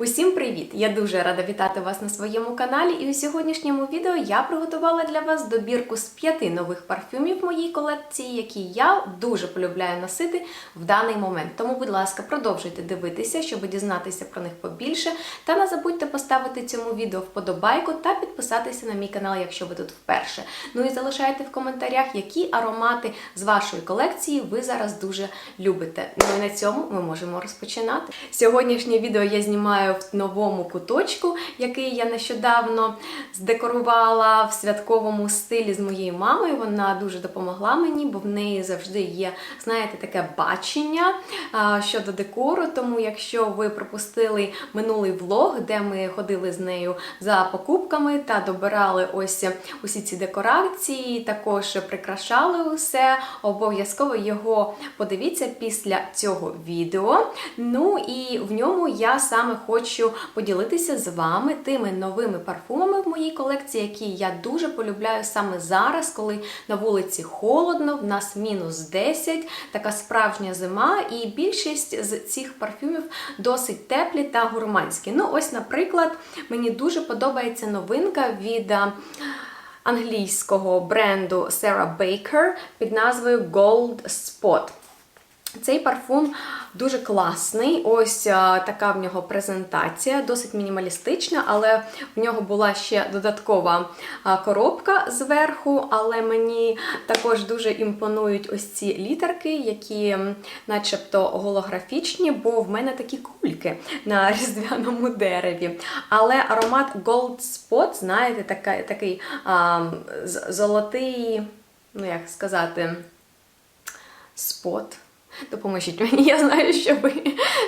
Усім привіт! Я дуже рада вітати вас на своєму каналі. І у сьогоднішньому відео я приготувала для вас добірку з п'яти нових парфюмів моїй колекції, які я дуже полюбляю носити в даний момент. Тому, будь ласка, продовжуйте дивитися, щоб дізнатися про них побільше. Та не забудьте поставити цьому відео вподобайку та підписатися на мій канал, якщо ви тут вперше. Ну і залишайте в коментарях, які аромати з вашої колекції ви зараз дуже любите. Ну і на цьому ми можемо розпочинати. Сьогоднішнє відео я знімаю в новому куточку, який я нещодавно здекорувала в святковому стилі з моєю мамою. Вона дуже допомогла мені, бо в неї завжди є, знаєте, таке бачення щодо декору. Тому, якщо ви пропустили минулий влог, де ми ходили з нею за покупками та добирали ось усі ці декорації, також прикрашали усе, обов'язково його подивіться після цього відео. Ну і в ньому я саме хочу поділитися з вами тими новими парфумами в моїй колекції, які я дуже полюбляю саме зараз, коли на вулиці холодно, в нас мінус 10, така справжня зима, і більшість з цих парфюмів досить теплі та гурманські. Ну, ось, наприклад, мені дуже подобається новинка від англійського бренду Sarah Baker під назвою Gold Spot. Цей парфум дуже класний. Ось а, така в нього презентація, досить мінімалістична, але в нього була ще додаткова а, коробка зверху. Але мені також дуже імпонують ось ці літерки, які начебто голографічні, бо в мене такі кульки на різдвяному дереві. Але аромат Gold Spot, знаєте, така, такий а, золотий, ну як сказати, спот. Допоможіть мені, я знаю, що ви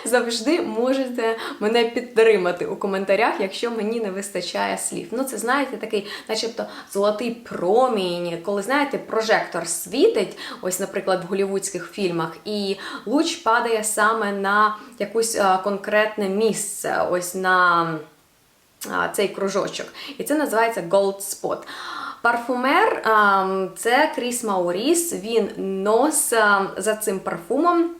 завжди можете мене підтримати у коментарях, якщо мені не вистачає слів. Ну, це знаєте, такий, начебто, золотий промінь, коли знаєте, прожектор світить, ось, наприклад, в голівудських фільмах, і луч падає саме на якусь конкретне місце, ось на цей кружочок. І це називається Gold Spot. Парфумер ам, це Кріс Мауріс. Він нос за цим парфумом.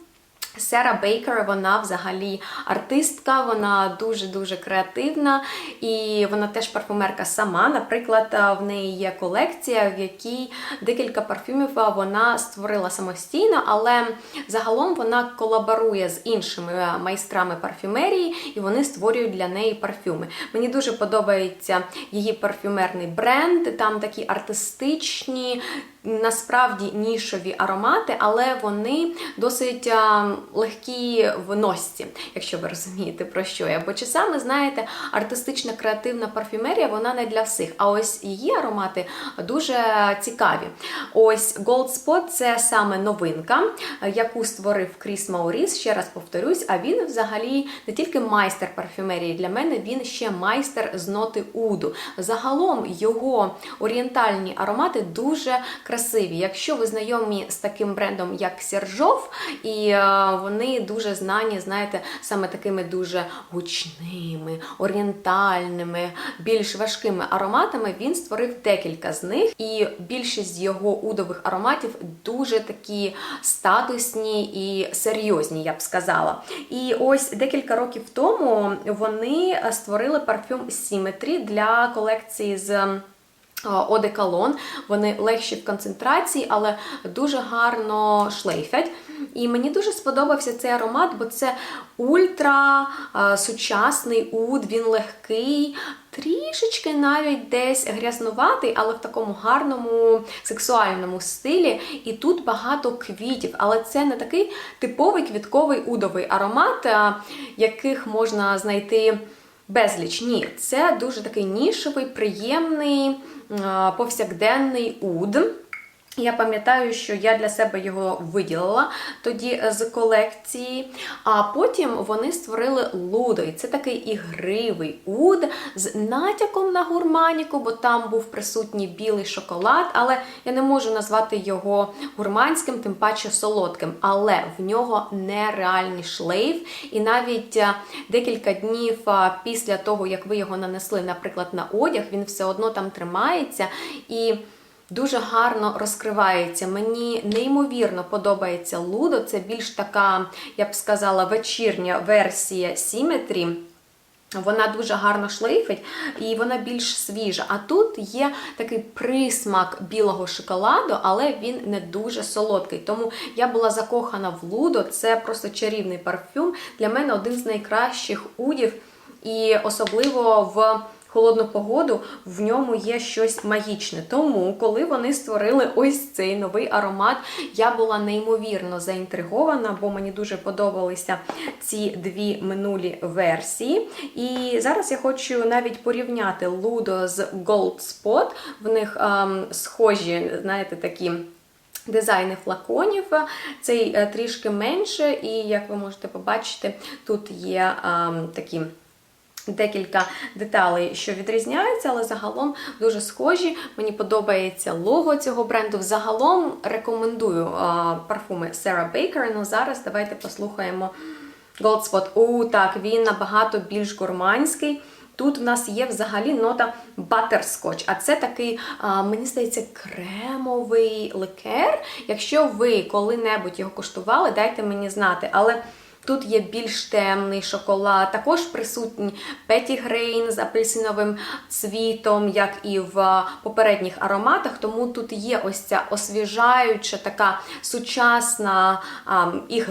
Сера Бейкер, вона взагалі артистка, вона дуже-дуже креативна, і вона теж парфумерка сама. Наприклад, в неї є колекція, в якій декілька парфюмів вона створила самостійно, але загалом вона колаборує з іншими майстрами парфюмерії, і вони створюють для неї парфюми. Мені дуже подобається її парфюмерний бренд, там такі артистичні. Насправді нішові аромати, але вони досить а, легкі в носці, якщо ви розумієте про що я. Бо часами, знаєте, артистична креативна парфюмерія вона не для всіх. А ось її аромати дуже цікаві. Ось Gold Spot це саме новинка, яку створив Кріс Мауріс. Ще раз повторюсь, а він взагалі не тільки майстер парфюмерії для мене, він ще майстер з ноти уду. Загалом його орієнтальні аромати дуже красиві. Якщо ви знайомі з таким брендом, як Сержов, і е, вони дуже знані, знаєте, саме такими дуже гучними, орієнтальними, більш важкими ароматами, він створив декілька з них, і більшість його удових ароматів дуже такі статусні і серйозні, я б сказала. І ось декілька років тому вони створили парфюм Symmetry для колекції з. Одеколон, вони легші в концентрації, але дуже гарно шлейфять. І мені дуже сподобався цей аромат, бо це ультра сучасний уд, він легкий, трішечки навіть десь грязнуватий, але в такому гарному сексуальному стилі. І тут багато квітів, але це не такий типовий квітковий удовий аромат, яких можна знайти. Безліч, ні, це дуже такий нішевий, приємний, повсякденний уд. Я пам'ятаю, що я для себе його виділила тоді з колекції. А потім вони створили лудо. І це такий ігривий уд з натяком на гурманіку, бо там був присутній білий шоколад, але я не можу назвати його гурманським, тим паче солодким. Але в нього нереальний шлейф. І навіть декілька днів після того, як ви його нанесли, наприклад, на одяг, він все одно там тримається. І дуже гарно розкривається. Мені неймовірно подобається Лудо. Це більш така, я б сказала, вечірня версія Symmetry. Вона дуже гарно шлейфить і вона більш свіжа. А тут є такий присмак білого шоколаду, але він не дуже солодкий. Тому я була закохана в Лудо. Це просто чарівний парфюм. Для мене один з найкращих удів, і особливо в холодну погоду в ньому є щось магічне. Тому, коли вони створили ось цей новий аромат, я була неймовірно заінтригована, бо мені дуже подобалися ці дві минулі версії. І зараз я хочу навіть порівняти Ludo з Gold Spot. В них ем, схожі, знаєте, такі. Дизайни флаконів, цей е, трішки менше, і як ви можете побачити, тут є ем, такі Декілька деталей, що відрізняються, але загалом дуже схожі. Мені подобається лого цього бренду. Взагалом рекомендую а, парфуми Sarah Baker. Ну зараз давайте послухаємо Gold Spot. У, так, він набагато більш гурманський. Тут в нас є взагалі нота батерскотч, а це такий, а, мені здається, кремовий ликер. Якщо ви коли-небудь його куштували, дайте мені знати. Але Тут є більш темний шоколад, також присутній Петі Грейн з апельсиновим цвітом, як і в попередніх ароматах. Тому тут є ось ця освіжаюча, така сучасна а, і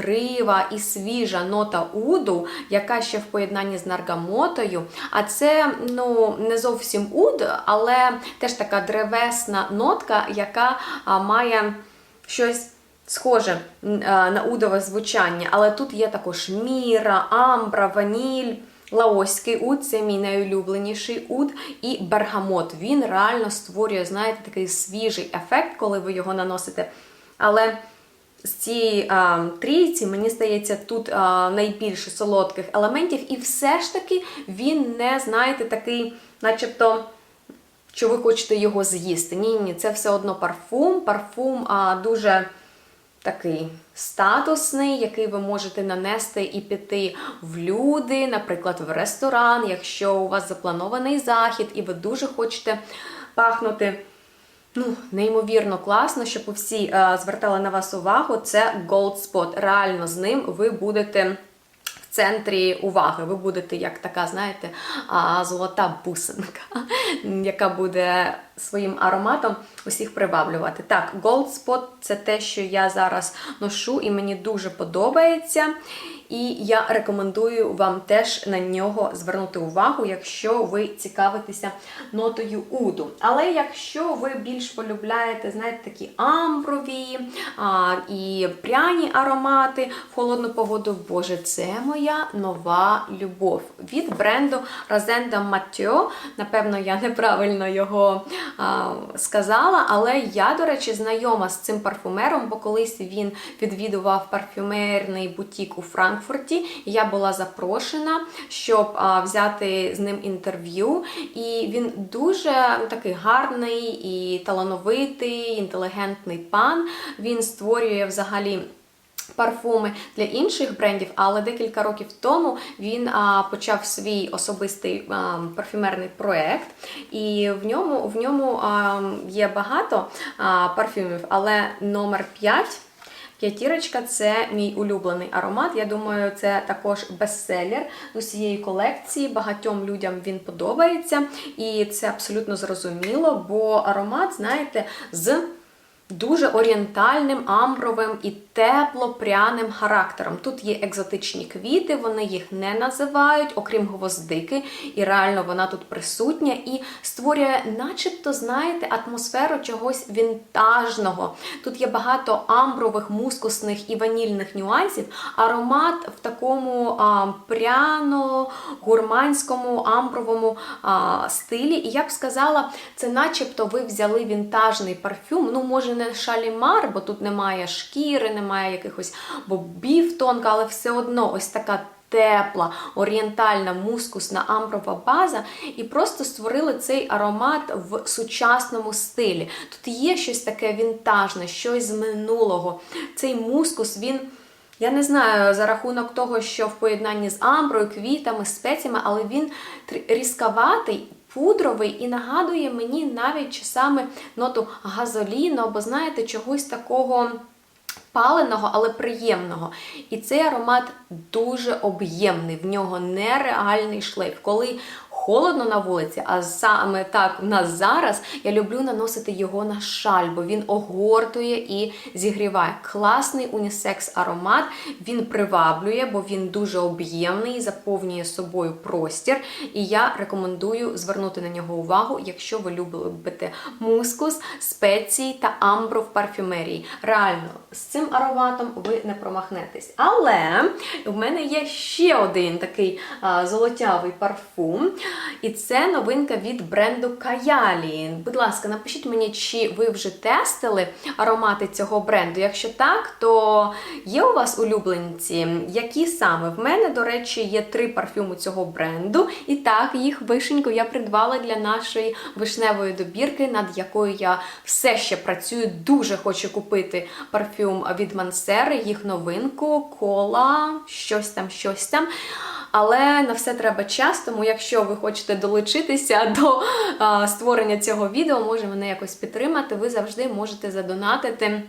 і свіжа нота уду, яка ще в поєднанні з наргамотою. А це ну, не зовсім уд, але теж така древесна нотка, яка а, має щось схоже на удове звучання, але тут є також міра, амбра, ваніль. Лаоський уд це мій найулюбленіший уд, і бергамот. Він реально створює, знаєте, такий свіжий ефект, коли ви його наносите. Але з цієї а, трійці, мені здається, тут а, найбільше солодких елементів, і все ж таки він не, знаєте, такий, начебто, що ви хочете його з'їсти. Ні, ні, це все одно парфум. Парфум а, дуже такий статусний, який ви можете нанести і піти в люди, наприклад, в ресторан, якщо у вас запланований захід, і ви дуже хочете пахнути. Ну, неймовірно класно, щоб всі е, звертали на вас увагу. Це Gold Spot. Реально з ним ви будете центрі уваги. Ви будете як така, знаєте, золота бусинка, яка буде своїм ароматом усіх приваблювати. Так, Gold Spot це те, що я зараз ношу, і мені дуже подобається. І я рекомендую вам теж на нього звернути увагу, якщо ви цікавитеся нотою уду. Але якщо ви більш полюбляєте, знаєте, такі амброві а, і пряні аромати в холодну погоду, боже, це моя нова любов від бренду Rosenda Mathieu. Напевно, я неправильно його а, сказала, але я, до речі, знайома з цим парфумером, бо колись він відвідував парфюмерний бутік у Франкфурті. Франкфурті. Я була запрошена, щоб взяти з ним інтерв'ю. І він дуже такий гарний і талановитий, інтелігентний пан. Він створює взагалі. Парфуми для інших брендів, але декілька років тому він а, почав свій особистий а, парфюмерний проект, і в ньому в ньому а, є багато а, парфюмів, але номер 5 П'ятірочка це мій улюблений аромат. Я думаю, це також бестселер усієї колекції. Багатьом людям він подобається. І це абсолютно зрозуміло, бо аромат, знаєте, з дуже орієнтальним, амбровим і тепло-пряним характером. Тут є екзотичні квіти, вони їх не називають, окрім гвоздики, і реально вона тут присутня і створює, начебто, знаєте, атмосферу чогось вінтажного. Тут є багато амбрових, мускусних і ванільних нюансів. Аромат в такому пряно-гурманському амбровому а, стилі. І я б сказала, це начебто ви взяли вінтажний парфюм. Ну, може, не шалімар, бо тут немає шкіри, немає якихось бобів тонка, але все одно ось така. Тепла, орієнтальна, мускусна амброва база, і просто створили цей аромат в сучасному стилі. Тут є щось таке вінтажне, щось з минулого. Цей мускус, він, я не знаю, за рахунок того, що в поєднанні з амброю, квітами, спеціями, але він різкаватий, пудровий і нагадує мені навіть часами ноту газоліну, або, знаєте, чогось такого паленого, але приємного. І цей аромат дуже об'ємний, в нього нереальний шлейф. Коли холодно на вулиці, а саме так в нас зараз я люблю наносити його на шаль, бо він огортує і зігріває. Класний унісекс аромат, він приваблює, бо він дуже об'ємний, заповнює собою простір. І я рекомендую звернути на нього увагу, якщо ви любите мускус, спеції та амбру в парфюмерії. Реально, з цим ароматом ви не промахнетесь. Але в мене є ще один такий а, золотявий парфум. І це новинка від бренду Каялі. Будь ласка, напишіть мені, чи ви вже тестили аромати цього бренду. Якщо так, то є у вас улюбленці? Які саме? В мене, до речі, є три парфюми цього бренду. І так, їх вишеньку я придбала для нашої вишневої добірки, над якою я все ще працюю. Дуже хочу купити парфюм від Мансери, їх новинку, кола, щось там, щось там. Але на все треба час, тому якщо ви хочете долучитися до створення цього відео, може мене якось підтримати, ви завжди можете задонатити.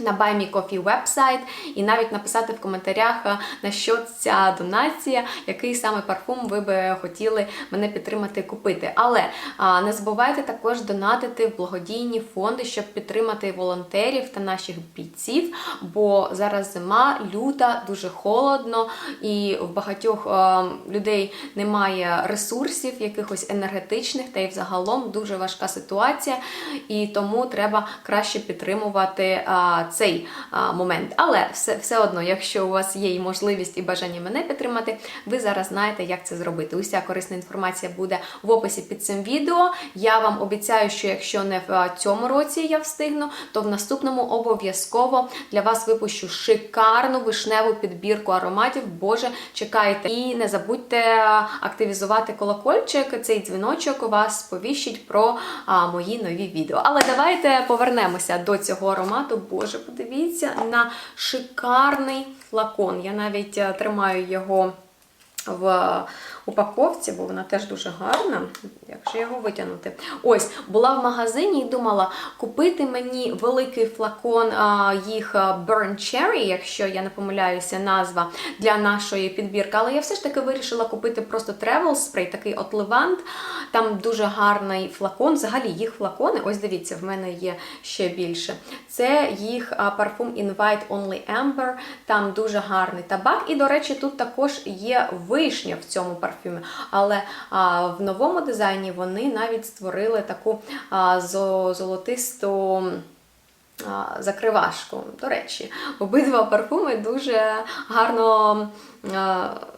На Buy Me Coffee вебсайт і навіть написати в коментарях, на що ця донація, який саме парфум ви би хотіли мене підтримати купити. Але не забувайте також донатити в благодійні фонди, щоб підтримати волонтерів та наших бійців. Бо зараз зима, люта, дуже холодно, і в багатьох а, людей немає ресурсів, якихось енергетичних, та й взагалом дуже важка ситуація. І тому треба краще підтримувати. Цей а, момент. Але все, все одно, якщо у вас є і можливість і бажання мене підтримати, ви зараз знаєте, як це зробити. Уся корисна інформація буде в описі під цим відео. Я вам обіцяю, що якщо не в цьому році я встигну, то в наступному обов'язково для вас випущу шикарну вишневу підбірку ароматів. Боже, чекайте. І не забудьте активізувати колокольчик, цей дзвіночок вас сповіщить про а, мої нові відео. Але давайте повернемося до цього аромату. Боже, подивіться на шикарний флакон. Я навіть е, тримаю його в упаковці, бо вона теж дуже гарна. Як же його витягнути? Ось, була в магазині і думала купити мені великий флакон а, їх Burn Cherry, якщо я не помиляюся, назва для нашої підбірки. Але я все ж таки вирішила купити просто Travel Spray, такий от Levant. Там дуже гарний флакон. Взагалі їх флакони, ось дивіться, в мене є ще більше. Це їх парфум Invite Only Amber, там дуже гарний табак. І, до речі, тут також є вишня в цьому парфумі. Але а, в новому дизайні вони навіть створили таку а, золотисту. Закривашку. До речі, обидва парфуми дуже гарно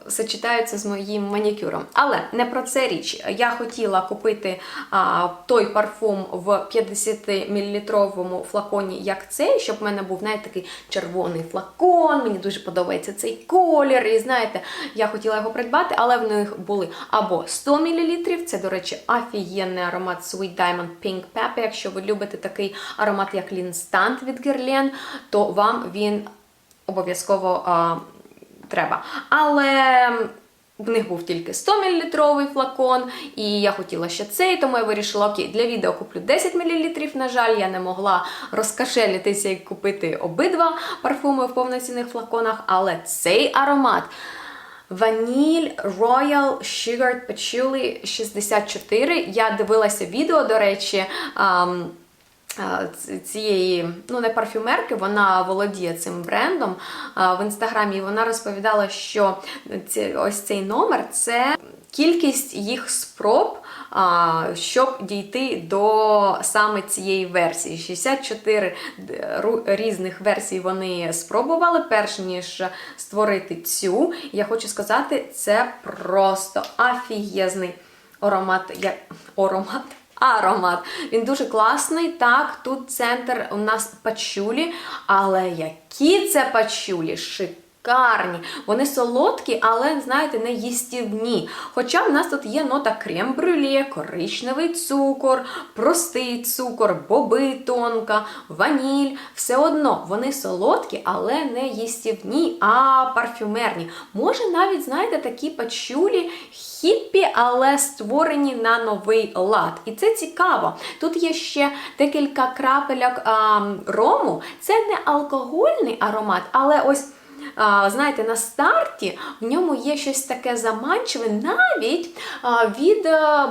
сочетаються з моїм манікюром. Але не про це річ. Я хотіла купити а, той парфум в 50-мл флаконі, як цей, щоб в мене був знаєте, такий червоний флакон. Мені дуже подобається цей колір. І знаєте, я хотіла його придбати, але в них були або 100 мл, це, до речі, офігенний аромат Sweet Diamond Pink Pepper. Якщо ви любите такий аромат, як L'instant від Guerlain, то вам він обов'язково а, треба. Але в них був тільки 100 мл флакон, і я хотіла ще цей, тому я вирішила, окей, для відео куплю 10 мл. На жаль, я не могла розкашелитися і купити обидва парфуми в повноцінних флаконах, але цей аромат. Ваніль Royal Sugared Patchouli 64. Я дивилася відео, до речі. ам, цієї, ну не парфюмерки, вона володіє цим брендом в інстаграмі. І вона розповідала, що ці, ось цей номер це кількість їх спроб, щоб дійти до саме цієї версії. 64 д- різних версій вони спробували, перш ніж створити цю. Я хочу сказати, це просто офігезний аромат. Я... Аромат? Аромат. Він дуже класний. Так, тут центр у нас пачулі, але які це пачулі? Шикарні Шикарні. Вони солодкі, але, знаєте, не їстівні. Хоча в нас тут є нота крем-брюле, коричневий цукор, простий цукор, боби тонка, ваніль. Все одно вони солодкі, але не їстівні, а парфюмерні. Може, навіть, знаєте, такі пачулі хіппі, але створені на новий лад. І це цікаво. Тут є ще декілька крапельок а, рому. Це не алкогольний аромат, але ось. Знаєте, на старті в ньому є щось таке заманчиве, навіть від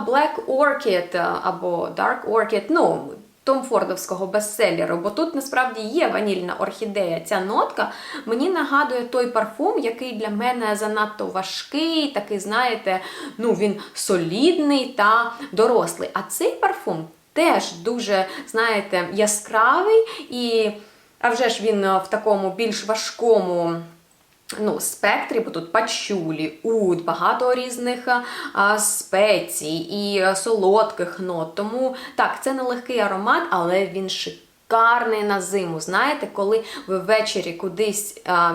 Black Orchid або Dark Orchid, ну, Том Фордовського бестселеру, бо тут насправді є ванільна орхідея. Ця нотка мені нагадує той парфум, який для мене занадто важкий, такий, знаєте, ну він солідний та дорослий. А цей парфум теж дуже, знаєте, яскравий і. А вже ж він е, в такому більш важкому ну, спектрі, бо тут пачулі, уд, багато різних а, спецій і солодких нот. Тому так, це не легкий аромат, але він шикарний на зиму. Знаєте, коли ви ввечері кудись а,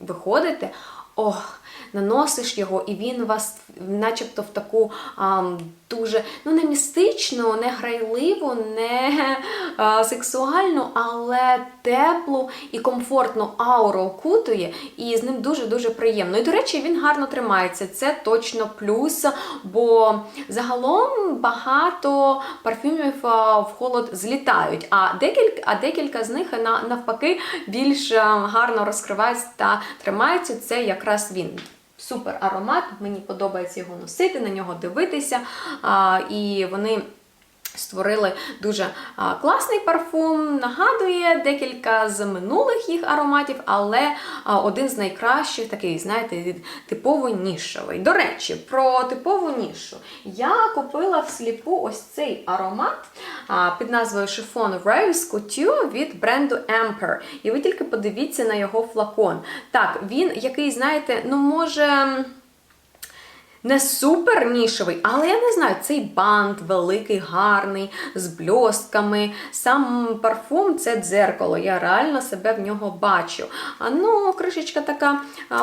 виходите, ох, наносиш його, і він вас начебто в таку а, дуже ну не містичну, не грайливу, не а, сексуальну, але теплу і комфортну ауру окутує, і з ним дуже-дуже приємно. І, до речі, він гарно тримається. Це точно плюс, бо загалом багато парфюмів а, в холод злітають, а декілька, а декілька з них на, навпаки більш а, гарно розкриваються та тримаються. Це якраз він. Супер аромат, мені подобається його носити, на нього дивитися. І вони створили дуже класний парфум. Nагадує декілька з минулих їх ароматів, але один з найкращих, такий, знаєте, типово нішовий. До речі, про типову нішу. Я купила всліпу ось цей аромат під назвою Chiffon Rose Couture від бренду Amper. І ви тільки подивіться на його флакон. Так, він який, знаєте, ну може. Не супер нішевий, але я не знаю, цей бант великий, гарний, з бльостками. Сам парфум це дзеркало. Я реально себе в нього бачу. А ну, кришечка така,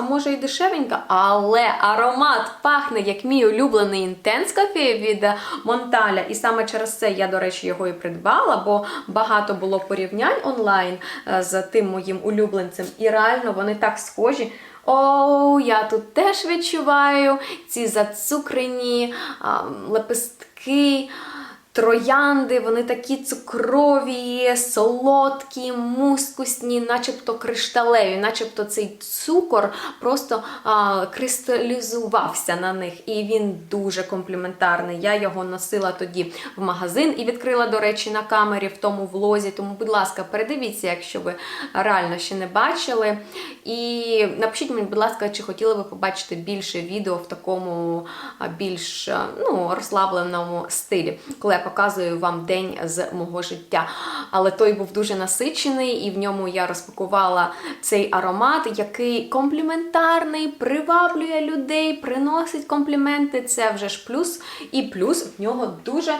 може і дешевенька, але аромат пахне, як мій улюблений інтенс кафе від Монталя. І саме через це я, до речі, його і придбала, бо багато було порівнянь онлайн е, з тим моїм улюбленцем. І реально вони так схожі. О, я тут теж відчуваю ці зацукрені а, лепестки. Троянди, вони такі цукрові, солодкі, мускусні, начебто кришталеві, начебто цей цукор просто а, кристалізувався на них. І він дуже компліментарний. Я його носила тоді в магазин і відкрила, до речі, на камері в тому влозі. Тому, будь ласка, передивіться, якщо ви реально ще не бачили. І напишіть мені, будь ласка, чи хотіли ви побачити більше відео в такому більш ну, розслабленому стилі. коли показую вам день з мого життя. Але той був дуже насичений, і в ньому я розпакувала цей аромат, який компліментарний, приваблює людей, приносить компліменти. Це вже ж плюс. І плюс в нього дуже.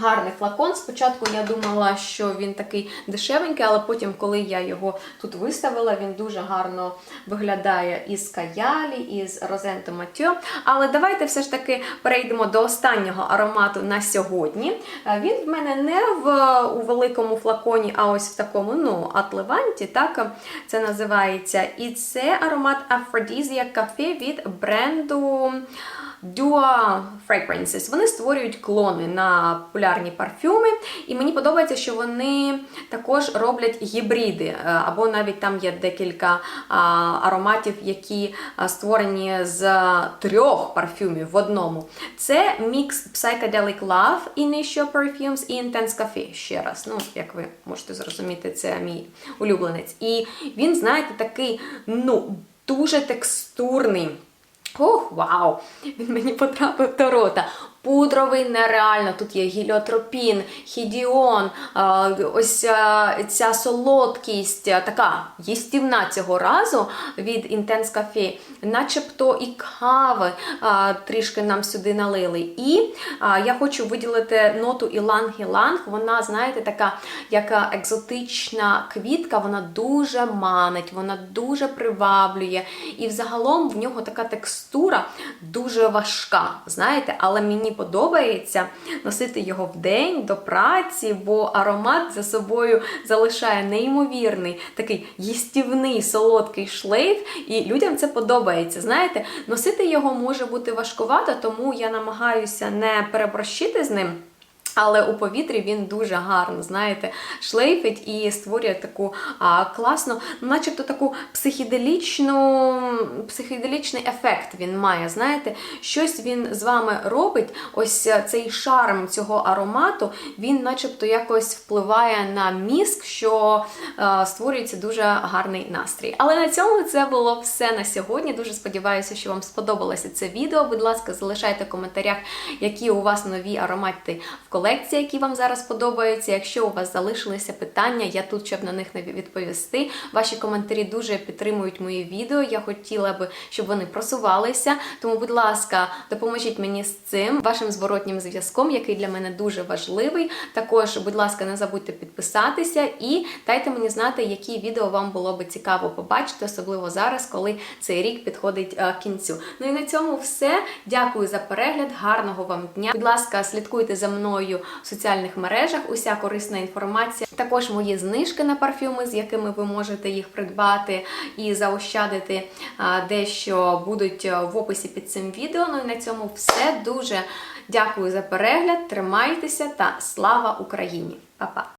Гарний флакон. Спочатку я думала, що він такий дешевенький, але потім, коли я його тут виставила, він дуже гарно виглядає із каялі, із Розенто Матьо. Але давайте все ж таки перейдемо до останнього аромату на сьогодні. Е, Він в мене не в, у великому флаконі, а ось в такому ну, атливанті, так це називається. І це аромат Aphrodisiac Cafe від бренду. Dua Fragrances. Вони створюють клони на популярні парфюми, і мені подобається, що вони також роблять гібриди, е, або навіть там є декілька ароматів, які створені з трьох парфюмів в одному. Це мікс Psychedelic Love, Initio Perfumes і Intense Cafe. Ще раз, ну, як ви можете зрозуміти, це мій улюбленець. І він, знаєте, такий, ну, дуже текстурний. Ох, вау! Він мені потрапив до рота. Пудровий нереально. Тут є гіліотропін, хідіон, ось ця солодкість, така їстівна цього разу від Intense Cafe, начебто і кави трішки нам сюди налили. І я хочу виділити ноту іланг-іланг. Вона, знаєте, така яка екзотична квітка, вона дуже манить, вона дуже приваблює. І взагалом в нього така текстура дуже важка, знаєте, але мені подобається носити його в день до праці, бо аромат за собою залишає неймовірний такий їстівний солодкий шлейф, і людям це подобається. Знаєте, носити його може бути важкувато, тому я намагаюся не переборщити з ним. Але у повітрі він дуже гарно, знаєте, шлейфить і створює таку а, класну, ну, начебто таку психіделічну, психіделічний ефект він має. Знаєте, щось він з вами робить. Ось цей шарм цього аромату, він, начебто, якось впливає на мізк, що е, створюється дуже гарний настрій. Але на цьому це було все на сьогодні. Дуже сподіваюся, що вам сподобалося це відео. Будь ласка, залишайте в коментарях, які у вас нові аромати в колекції, які вам зараз подобаються. Якщо у вас залишилися питання, я тут, щоб на них відповісти. Ваші коментарі дуже підтримують мої відео. Я хотіла би, щоб вони просувалися. Тому, будь ласка, допоможіть мені з цим вашим зворотнім зв'язком, який для мене дуже важливий. Також, будь ласка, не забудьте підписатися і дайте мені знати, які відео вам було би цікаво побачити, особливо зараз, коли цей рік підходить е, кінцю. Ну і на цьому все. Дякую за перегляд, гарного вам дня. Будь ласка, слідкуйте за мною в соціальних мережах. Уся корисна інформація. Також мої знижки на парфюми, з якими ви можете їх придбати і заощадити дещо будуть е, в описі під цим відео. Ну і на цьому все. Дуже дякую за перегляд. Тримайтеся та слава Україні! Па-па!